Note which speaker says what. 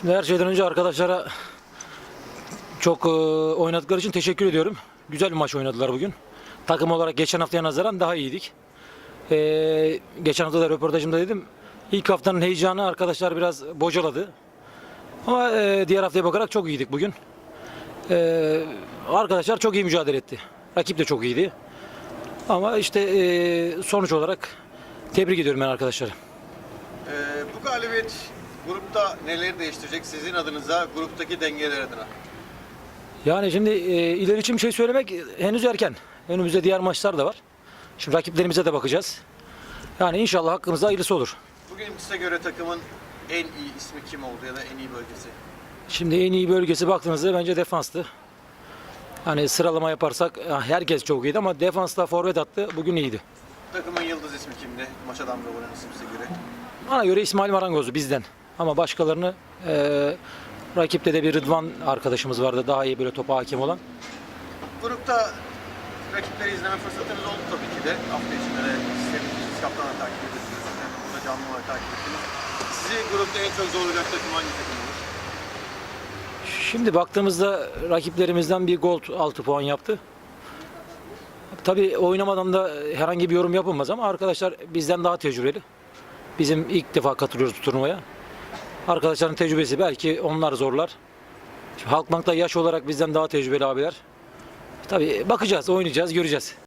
Speaker 1: Şimdi her şeyden önce arkadaşlara çok e, oynadıkları için teşekkür ediyorum. Güzel bir maç oynadılar bugün. Takım olarak geçen haftaya nazaran daha iyiydik. E, geçen hafta da röportajımda dedim. İlk haftanın heyecanı arkadaşlar biraz bocaladı. Ama e, diğer haftaya bakarak çok iyiydik bugün. E, arkadaşlar çok iyi mücadele etti. Rakip de çok iyiydi. Ama işte e, sonuç olarak tebrik ediyorum ben arkadaşları.
Speaker 2: Ee, bu galibiyet grupta neleri değiştirecek sizin adınıza, gruptaki dengeler adına?
Speaker 1: Yani şimdi e, ileri için bir şey söylemek henüz erken. Önümüzde diğer maçlar da var. Şimdi rakiplerimize de bakacağız. Yani inşallah hakkımızda hayırlısı olur.
Speaker 2: Bugün size göre takımın en iyi ismi kim oldu ya da en iyi bölgesi?
Speaker 1: Şimdi en iyi bölgesi baktığınızda bence defanstı. Hani sıralama yaparsak ah, herkes çok iyiydi ama defansta forvet attı. Bugün iyiydi.
Speaker 2: Takımın yıldız ismi kimdi? Maça damga vuran isim size göre.
Speaker 1: Bana göre İsmail Marangoz'u bizden. Ama başkalarını e, rakipte de bir Rıdvan arkadaşımız vardı. Daha iyi böyle topa hakim olan.
Speaker 2: Grupta rakipleri izleme fırsatınız oldu tabii ki de. Hafta içinde de sevdiğiniz kaptanla takip ediyorsunuz. Yani burada canlı olarak takip ettiniz. Sizi grupta en çok zorlayacak takım hangi takım olur?
Speaker 1: Şimdi baktığımızda rakiplerimizden bir gol 6 puan yaptı. Tabii oynamadan da herhangi bir yorum yapılmaz ama arkadaşlar bizden daha tecrübeli. Bizim ilk defa katılıyoruz bu turnuvaya. Arkadaşların tecrübesi belki onlar zorlar. Halkbank'ta yaş olarak bizden daha tecrübeli abiler. Tabii bakacağız, oynayacağız, göreceğiz.